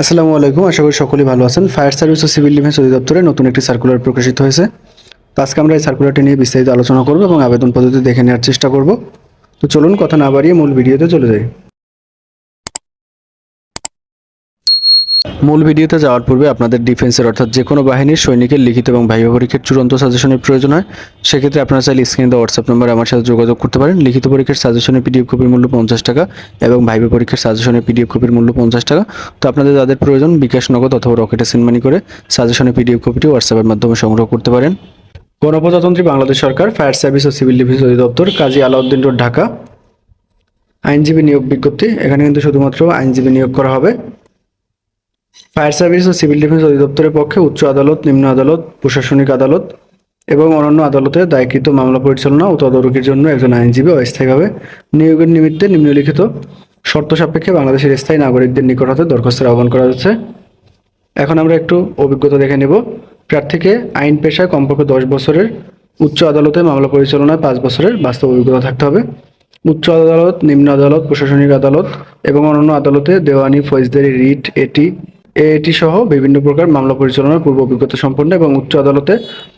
আসসালামু আলাইকুম, আশা করি সকলেই ভালো আছেন। ফায়ার সার্ভিস ও সিভিল ডিফেন্স অধিদপ্তরে নতুন একটি সার্কুলার প্রকাশিত হয়েছে। তো আজকে আমরা এই সার্কুলারটি নিয়ে বিস্তারিত আলোচনা করব এবং আবেদন পদ্ধতি দেখে নেওয়ার চেষ্টা করব। তো চলুন কথা না বাড়িয়ে মূল ভিডিওতে চলে যাই। মূল ভিডিওতে যাওয়ার পূর্বে আপনাদের ডিফেন্সের অর্থাৎ যে কোনো বাহিনীর সৈনিকের লিখিত এবং ভাইবা পরীক্ষার চূড়ান্ত সাজেশনের প্রয়োজন হয়। সেক্ষেত্রে আপনারা চাইলে স্ক্রিনে দেওয়া হোয়াটসঅ্যাপ নম্বরে আমার সাথে যোগাযোগ করতে পারেন। লিখিত পরীক্ষার সাজেশনের পিডিএফ কপির মূল্য পঞ্চাশ টাকা এবং ভাইবা পরীক্ষার সাজেশনের পিডিএফ কপির মূল্য পঞ্চাশ টাকা। তো আপনাদের যাদের প্রয়োজন, বিকাশ নগদ অথবা রকেটে সেন্ডমানি করে সাজেশনের পিডিএফ কপিটি হোয়াটসঅ্যাপের মাধ্যমে সংগ্রহ করতে পারেন। গণপ্রজাতন্ত্রী বাংলাদেশ সরকার ফায়ার সার্ভিস ও সিভিল ডিফেন্স অধিদপ্তর, কাজী আলাউদ্দিন রোড, ঢাকা। আইনজীবী নিয়োগ বিজ্ঞপ্তি, এখানে কিন্তু শুধুমাত্র আইনজীবী নিয়োগ করা হবে। ফায়ার সার্ভিস ও সিভিল ডিফেন্স অধিদপ্তরের পক্ষে উচ্চ আদালত, নিম্ন আদালত, প্রশাসনিক আদালত এবং অন্যান্য আদালতে দায়কৃত মামলা পরিচালনা ও তদারকির জন্য একজন আইনজীবী অস্থায়ীভাবে নিয়োগের নিমিত্তে নিম্নলিখিত শর্ত সাপেক্ষে বাংলাদেশের স্থায়ী নাগরিকদের নিকট হতে দরখাস্তের আহ্বান করা যাচ্ছে। এখন আমরা একটু অভিজ্ঞতা দেখে নেব। প্রার্থীকে আইন পেশায় কমপক্ষে দশ বছরের, উচ্চ আদালতে মামলা পরিচালনায় পাঁচ বছরের বাস্তব অভিজ্ঞতা থাকতে হবে। উচ্চ আদালত, নিম্ন আদালত, প্রশাসনিক আদালত এবং অন্যান্য আদালতে দেওয়ানি ফৌজদারি রিট, এটি এটি সহ বিভিন্ন প্রকার মামলা পরিচালনার পূর্ব অভিজ্ঞতা সম্পন্ন এবং উচ্চ আদালতে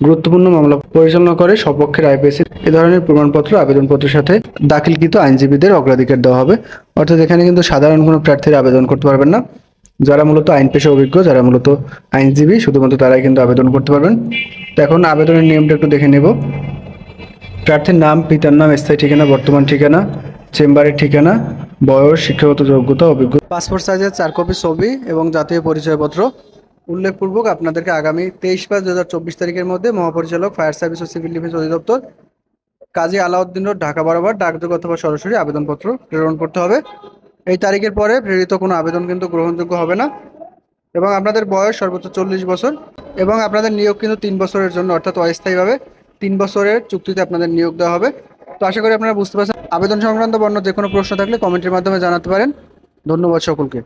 গুরুত্বপূর্ণ মামলা পরিচালনা করে সপক্ষের আইপিএসি এ ধরনের প্রমাণপত্র, আবেদনপত্রের সাথে দাখিলকৃত আইনজীবীদের অগ্রাধিকার দেওয়া হবে। অর্থাৎ এখানে কিন্তু সাধারণ কোনো প্রার্থীরা আবেদন করতে পারবেন না। যারা মূলত আইন পেশা অভিজ্ঞ, যারা মূলত আইনজীবী, শুধুমাত্র তারাই কিন্তু আবেদন করতে পারবেন। তো এখন আবেদনের নিয়মটা একটু দেখে নেব। প্রার্থীর নাম, পিতার নাম, স্থায়ী ঠিকানা, বর্তমান ঠিকানা, চেম্বারের ঠিকানা বয়স, শিক্ষাগত যোগ্যতা, অভিজ্ঞতা। পাসপোর্ট সাইজের চার কপি ছবি এবং জাতীয় পরিচয়পত্র উল্লেখপূর্বক আপনাদেরকে আগামী তেইশ পাঁচ দু তারিখের মধ্যে মহাপরিচালক, ফায়ার সার্ভিস ও সিভিল ডিফেন্স অধিদপ্তর, কাজী আলাউদ্দিন রোড, ঢাকা বরাবর ডাকযোগ অথবা সরাসরি আবেদনপত্র প্রেরণ করতে হবে। এই তারিখের পরে প্রেরিত কোনো আবেদন কিন্তু গ্রহণযোগ্য হবে না এবং আপনাদের বয়স সর্বোচ্চ চল্লিশ বছর এবং আপনাদের নিয়োগ কিন্তু তিন বছরের জন্য, অর্থাৎ অস্থায়ীভাবে তিন বছরের চুক্তিতে আপনাদের নিয়োগ দেওয়া হবে। তো আশা করি আপনারা বুঝতে পারছেন। আবেদন সংক্রান্ত বর্ণ যে কোনো প্রশ্ন থাকলে কমেন্টের মাধ্যমে জানাতে পারেন। ধন্যবাদ সকলকে।